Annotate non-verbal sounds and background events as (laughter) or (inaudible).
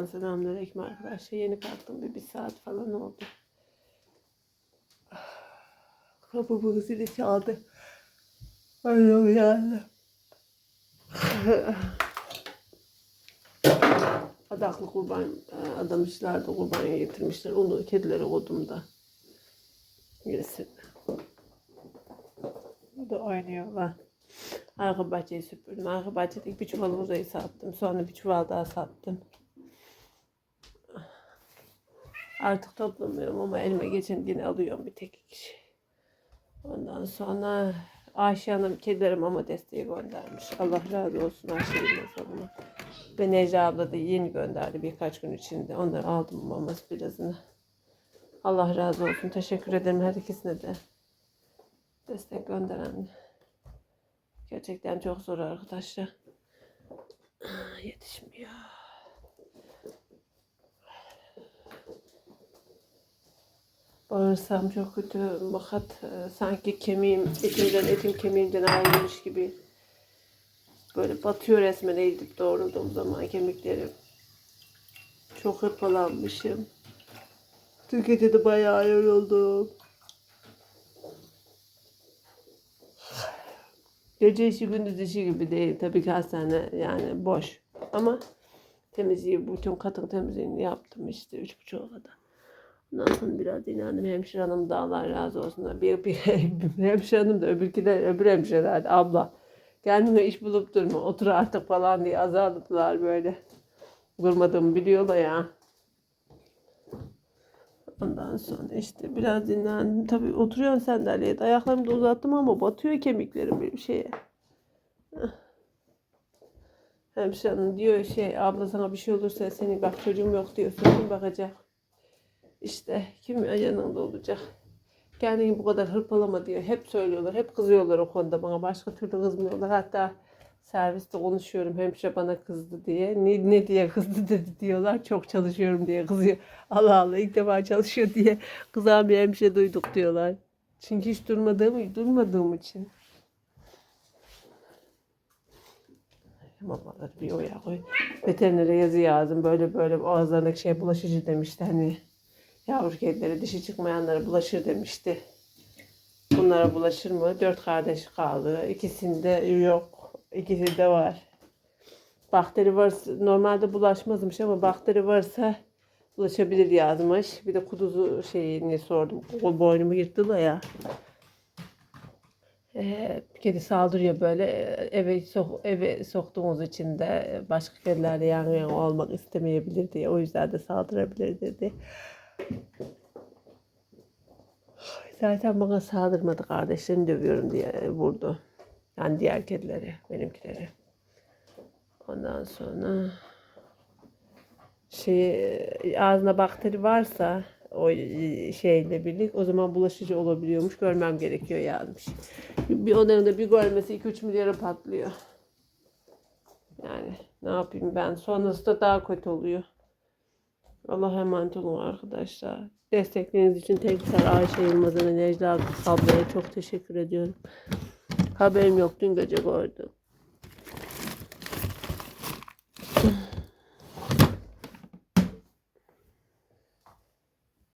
Tekrardan selamünaleyküm arkadaşlar. Yeni kalktım bir, bir saat falan oldu. Kapımı zili çaldı. Öyle uyandım. Adaklı kurban e, adamışlar da kurbanya getirmişler. Onu kedilere koydum da. Yesin. Bu da oynuyorlar. Arka bahçeyi süpürdüm. Arka bahçedeki bir çuval burayı sattım. Sonra bir çuval daha sattım. Artık toplamıyorum ama elime geçen yine alıyorum bir tek kişi. Ondan sonra Ayşe Hanım kedilerim mama desteği göndermiş. Allah razı olsun Ayşe Hanım'a. Ve Necla abla da yeni gönderdi birkaç gün içinde. Onları aldım maması birazını. Allah razı olsun. Teşekkür ederim her ikisine de. Destek gönderen. Gerçekten çok zor arkadaşlar. Yetişmiyor. Bağırsam çok kötü. Bakat e, sanki kemiğim, etimden, etim kemiğimden ayrılmış gibi. Böyle batıyor resmen eğilip doğrulduğum zaman kemiklerim. Çok hırpalanmışım. Dün gece de bayağı yoruldum. Gece işi gündüz işi gibi değil. Tabii ki hastane yani boş. Ama temizliği, bütün katın temizliğini yaptım işte üç buçuğa kadar. Ondan sonra biraz dinlendim. Hemşire hanım da Allah razı olsun. Bir, bir, bir (laughs) hemşire hanım da öbürki de öbür hemşireler abla. Kendine iş bulup durma otur artık falan diye azarladılar böyle. Durmadığımı biliyorlar ya. Ondan sonra işte biraz dinlendim. Tabii oturuyorum sandalyede. Ayaklarımı da uzattım ama batıyor kemiklerim bir şeye. Hemşire hanım diyor şey abla sana bir şey olursa senin bak çocuğum yok diyorsun. Kim bakacak? İşte kim yanında olacak? Kendini bu kadar hırpalama diyor. Hep söylüyorlar. Hep kızıyorlar o konuda bana. Başka türlü kızmıyorlar. Hatta serviste konuşuyorum. Hemşire bana kızdı diye. Ne, ne diye kızdı dedi diyorlar. Çok çalışıyorum diye kızıyor. (laughs) Allah Allah ilk defa çalışıyor diye kızan bir hemşire duyduk diyorlar. Çünkü hiç durmadığım, durmadığım için. Mamaları bir oya koy. Veterinere yazı yazdım. Böyle böyle ağızlarındaki şey bulaşıcı demişti. Hani yavru kedilere dişi çıkmayanlara bulaşır demişti. Bunlara bulaşır mı? Dört kardeş kaldı. İkisinde yok. İkisinde var. Bakteri varsa normalde bulaşmazmış ama bakteri varsa bulaşabilir yazmış. Bir de kuduzu şeyini sordum. O boynumu yırttılar ya. Ee, kedi saldırıyor böyle eve sok eve soktuğumuz için de başka kedilerle yan yana olmak istemeyebilir diye o yüzden de saldırabilir dedi. Zaten bana saldırmadı kardeşlerini dövüyorum diye vurdu. Yani diğer kedileri, benimkileri. Ondan sonra şey ağzına bakteri varsa o şeyle birlik o zaman bulaşıcı olabiliyormuş. Görmem gerekiyor yazmış. Bir onların da bir görmesi 2-3 milyara patlıyor. Yani ne yapayım ben. Sonrası da daha kötü oluyor. Allah'a emanet olun arkadaşlar. Destekleriniz için tekrar Ayşe Yılmaz'a ve Necla ablaya çok teşekkür ediyorum. Haberim yok dün gece gördüm.